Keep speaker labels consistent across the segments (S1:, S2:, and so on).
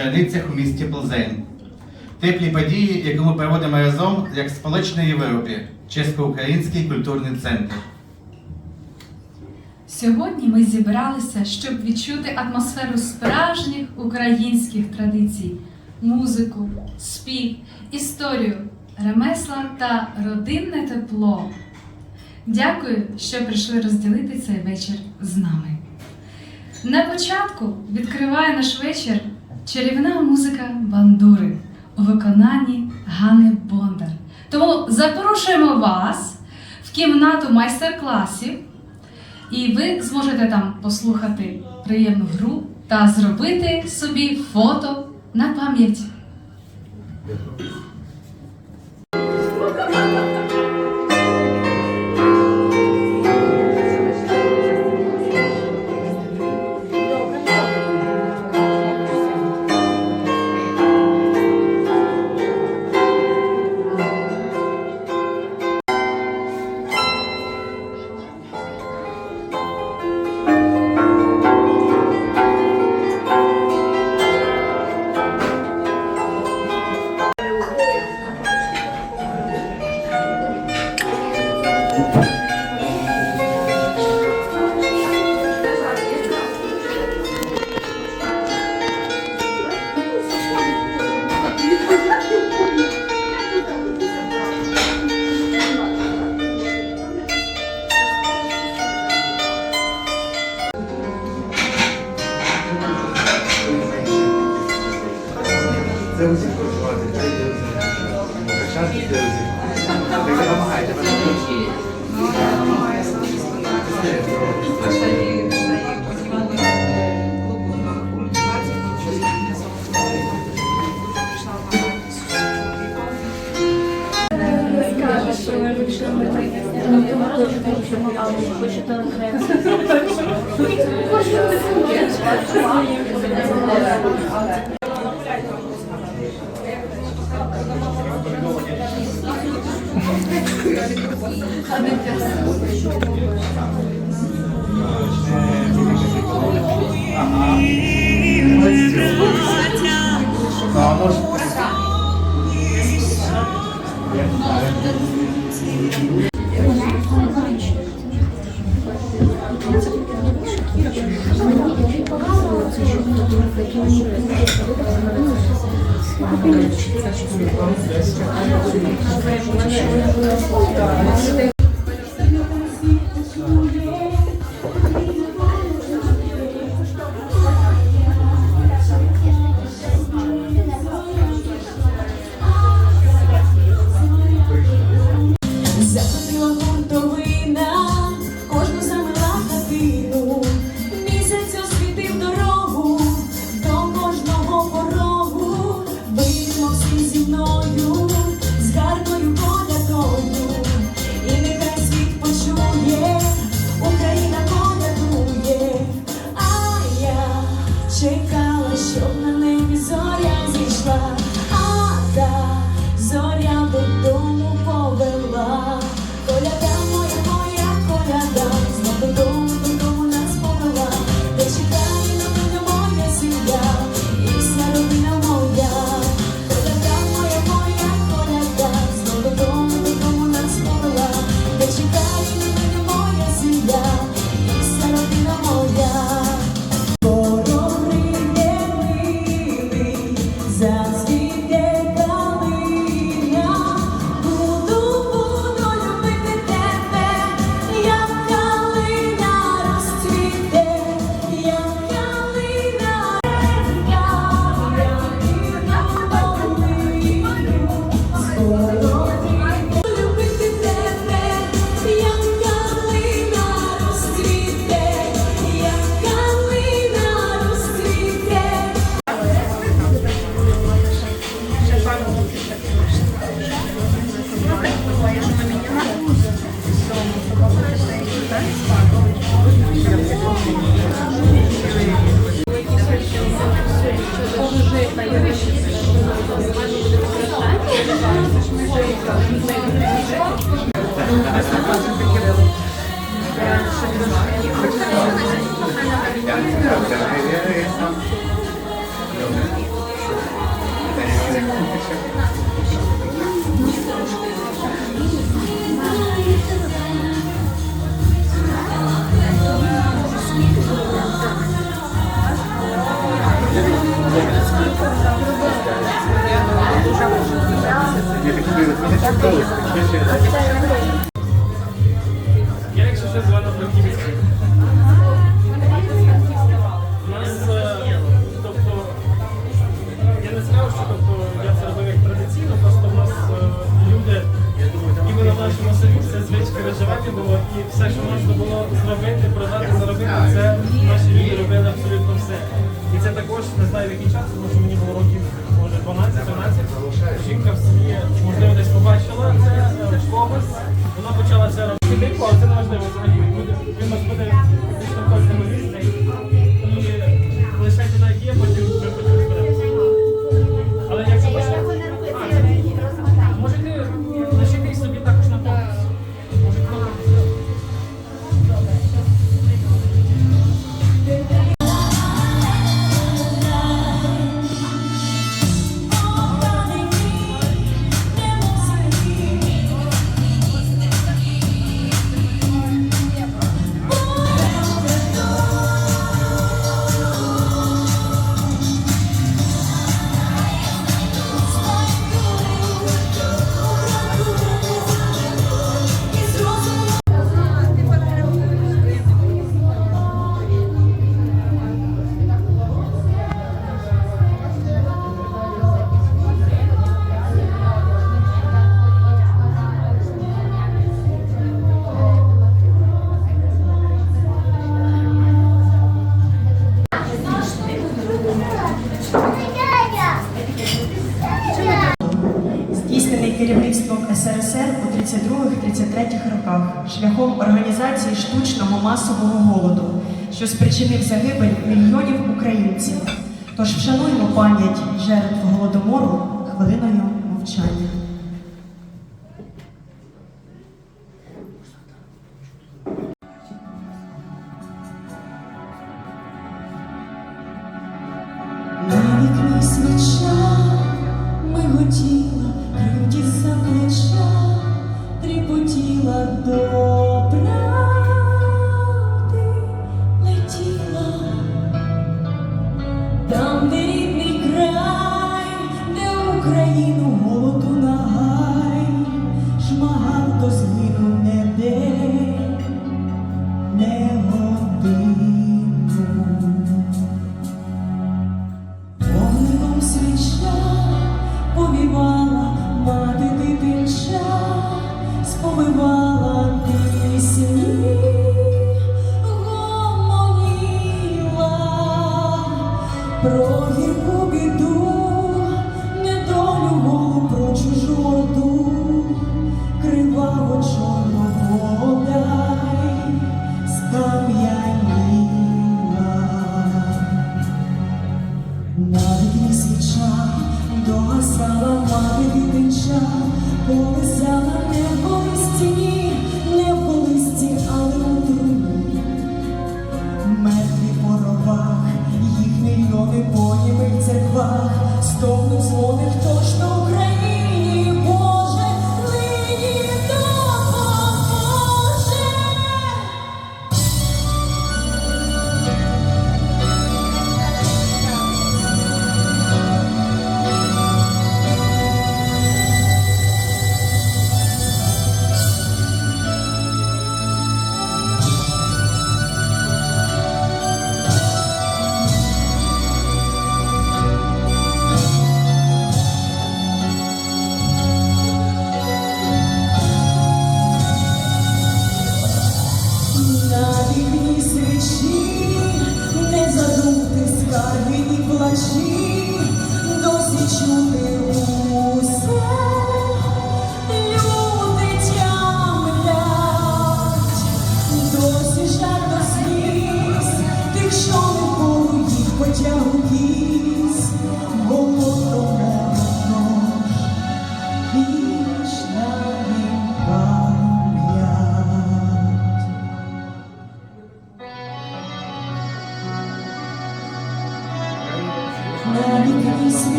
S1: українських у місті Плзень. Теплі події, які ми проводимо разом як в Сполучній Європі, Чесько-Український культурний центр.
S2: Сьогодні ми зібралися, щоб відчути атмосферу справжніх українських традицій, музику, спів, історію, ремесла та родинне тепло. Дякую, що прийшли розділити цей вечір з нами. На початку відкриває наш вечір чарівна музика бандури у виконанні Ганни Бондар. Тому запрошуємо вас в кімнату майстер-класів. І ви зможете там послухати приємну гру та зробити собі фото на пам'ять.
S1: Качати Це усі.
S3: Е, тобто, я не скажу, що тобто, я це робив як традиційно, просто в нас е, люди, іменно в нашому селі, це звичка виживати було, і все, що можна було зробити, продати, заробити, це наші люди робили абсолютно все. І це також, не знаю в який час, тому що мені було років, може, 12-13. Жінка в можливо, десь побачила це е, вона почала це робити. Типу, але це не важливо взагалі.
S1: Масового голоду, що спричинив загибель мільйонів українців. Тож вшануємо пам'ять жертв голодомору хвилиною мовчання.
S4: 不会
S5: 忘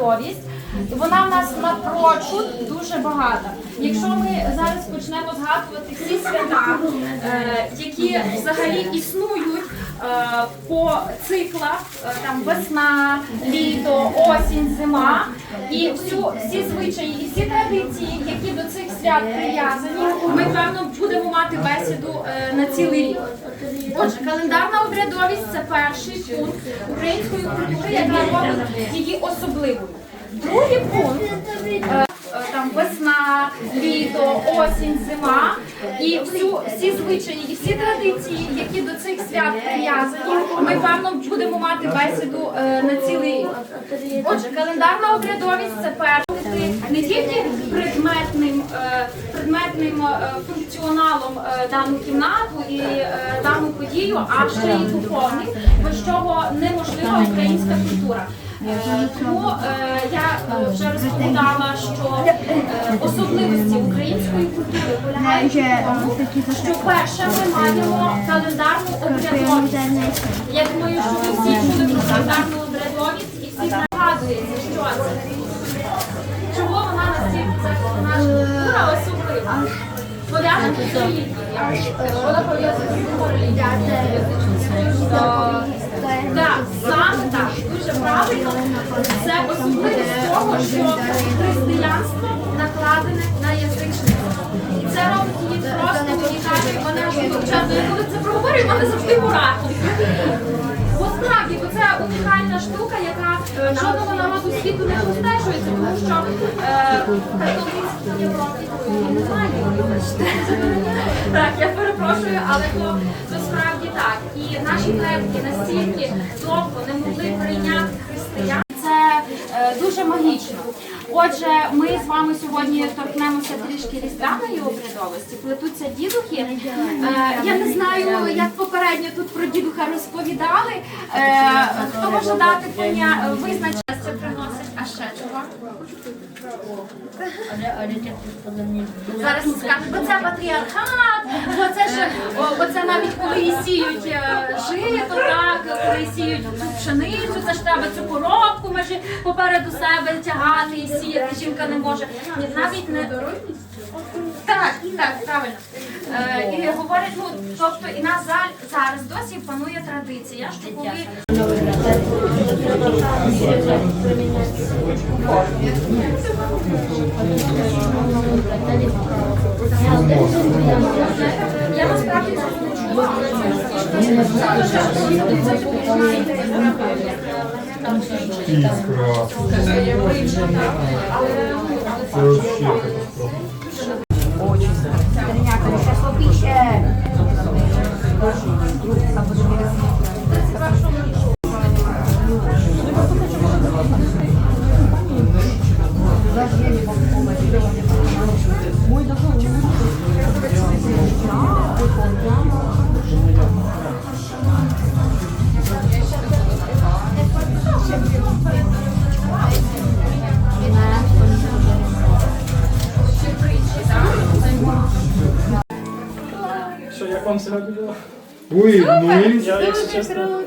S5: обрядовість. Вона в нас напрочуд дуже багата. Якщо ми зараз почнемо згадувати всі свята, е, які взагалі існують е, по циклах, е, там весна, літо, осінь, зима, і всю, всі звичаї і всі традиції, які до цих свят прив'язані, ми певно будемо мати бесіду на цілий рік. Отже, календарна обрядовість це перший пункт української культури, яка робить її особливою. Другий пункт е, е, там весна, літо, осінь, зима і всю, всі звичаї і всі традиції, які до цих свят прив'язані, ми певно будемо мати бесіду е, на цілий рік. Отже, календарна обрядовість це перший не тільки предметним, е, предметним е, функціоналом е, дану кімнату і дану подію, а ще й духовний, без чого неможлива українська культура. Тому я вже розповідала, що особливості української культури полягають в тому, що перше ми маємо календарну обрядовість. Я думаю, що ви всі чули про календарну обрядовість і всі пригадуєте, що це. Чого вона настільки ця наша культура особлива? Пов'язана з релігією. Вона пов'язана з релігією. Так, саме так, дуже правильно. Це особливість того, що християнство накладене на язичництво. І це робить її просто унікальною. Мене часто, я коли це проговорюю, в мене завжди мурахи. Бо справді, бо це унікальна штука, яка е, жодного народу світу не простежується, тому що католицтво Європі немає. Так, я перепрошую, але то, насправді так. І наші предки настільки довго не могли прийняти християн. Е, дуже магічно. Отже, ми з вами сьогодні торкнемося трішки різдвяної обрядовості. Плетуться дідухи. Е, я не знаю, як попередньо тут про дідуха розповідали. Е, хто може дати визначення, чого? Зараз скажуть, бо це патріархат, бо це ж о, бо це навіть коли сіють е, жито, так, коли сіють цю пшеницю, це ж треба цю коробку межі попереду себе тягати і сіяти. Жінка не може. Ні, навіть не так, так, правильно. Е, і говорять, ну тобто і на жаль, зараз досі панує традиція, що коли я насправді цього не чула, але це.
S3: Это Ой, ну и
S2: Я, якщо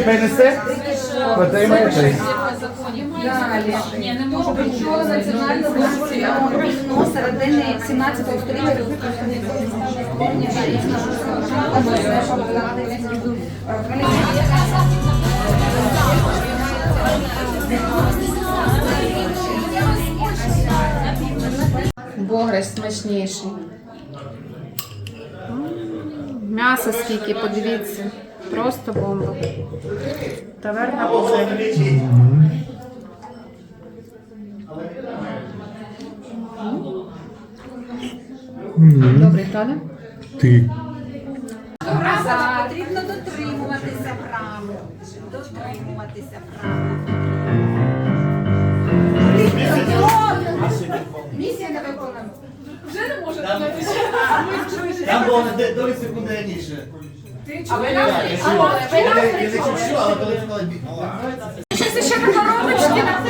S6: Принесе? Отримає честь.
S7: Ні, не можу.
S8: Що національного вино середини 17 століття
S9: Бограш смачніший. М'ясо скільки, подивіться. Просто бомба. Таверна Бограш. Добрий, Таля?
S10: Ти.
S8: Потрібно дотримуватися правил. Дотримуватися правил. Місія не виконана.
S6: Там було на долі секунди раніше.
S8: А ви нас
S6: Я не чую, але коли сказали бі-
S8: Щось ще на коробочці, на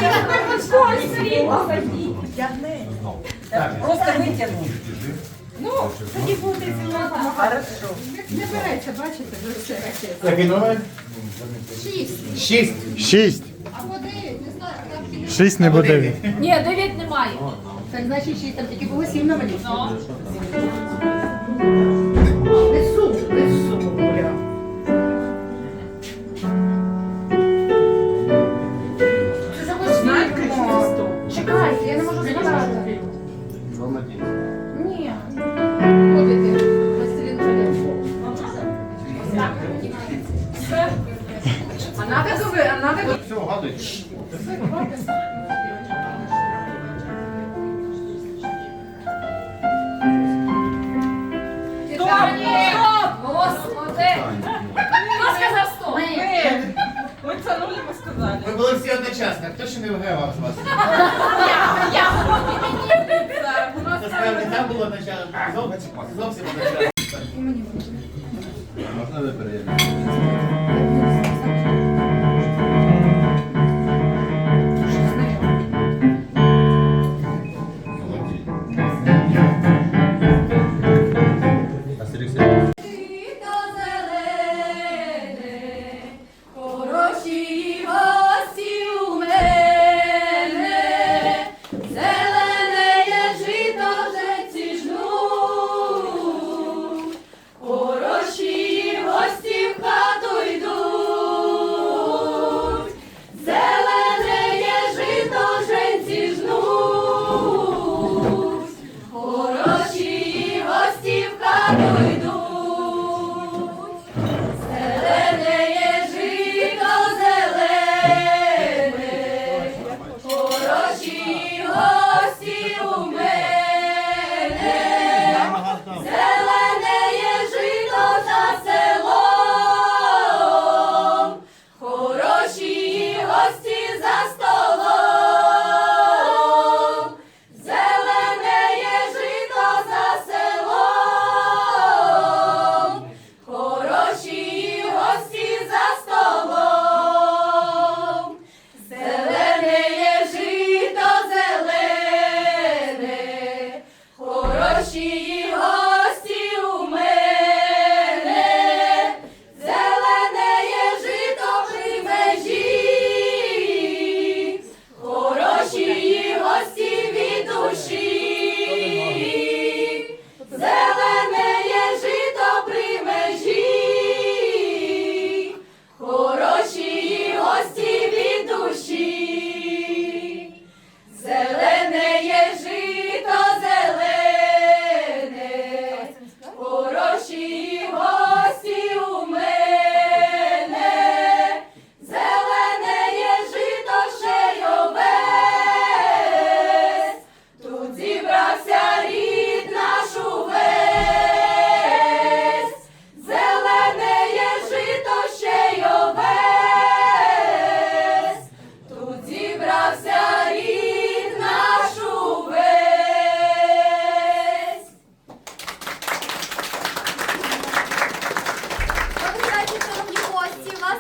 S8: Просто витягнув. Ну, тоді буде зімати. Хорошо. Не береться, бачите, за все ракет.
S6: Який номер?
S8: Шість.
S6: Шість.
S10: Шість.
S8: Або дев'ять, не знаю. там
S10: Шість не буде.
S7: Ні, дев'ять немає.
S8: Так значить шість, там тільки було сім номерів.
S7: Ну.
S6: Все, гадуй.
S7: Стоп! Стоп! Господи! Хто сказав?
S6: Ви були всі одночасно. Хто ще не вигравав з вас? Насправді там було одночасно. Зовсім одночасно. Можна ви перевірити?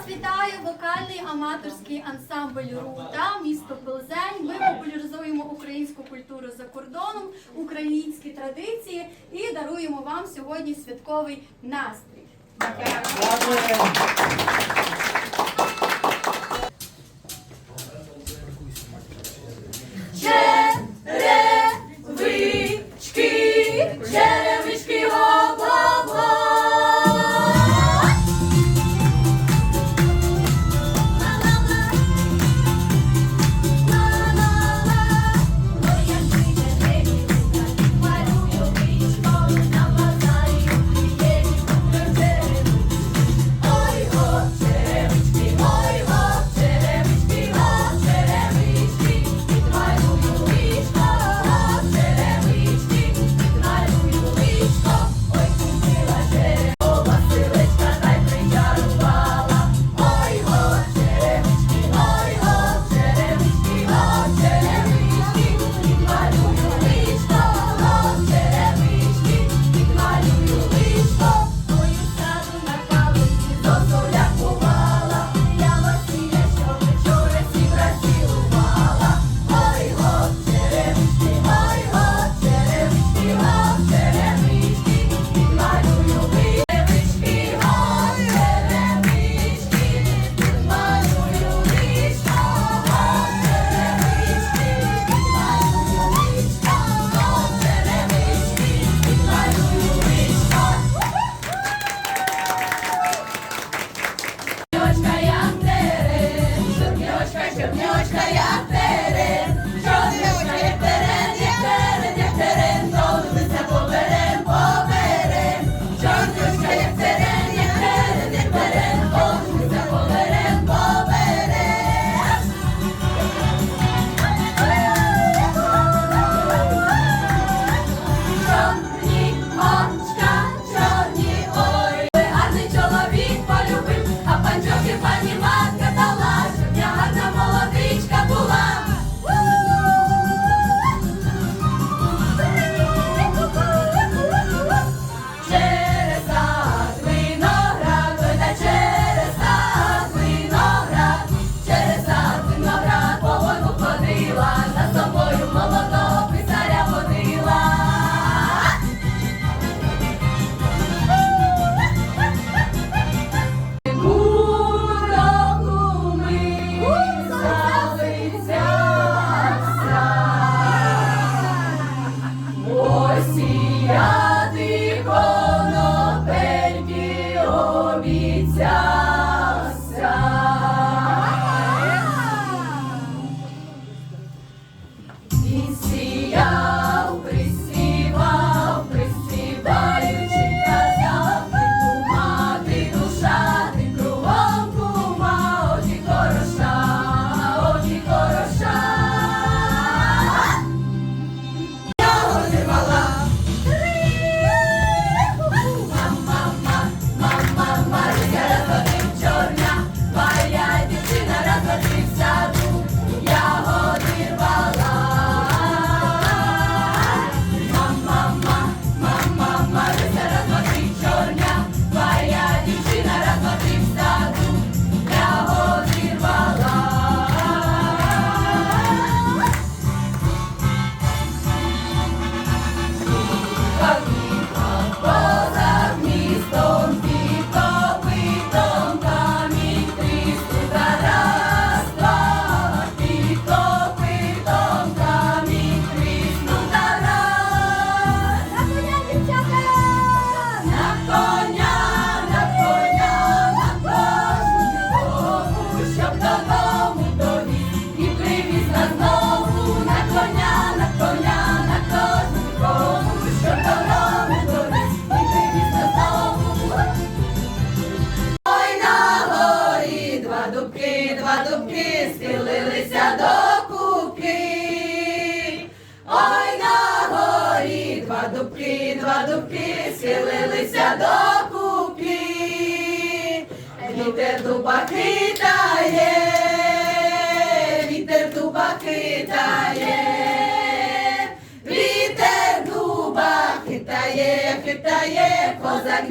S11: Вітаю вокальний аматорський ансамбль Рута, місто Пилзень. Ми популяризуємо українську культуру за
S6: кордоном, українські традиції і даруємо вам сьогодні святковий настрій. Дякую.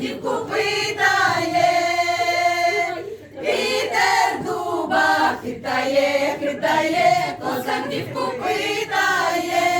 S6: Верхівку питає, вітер дуба хитає, хитає, козак дівку питає.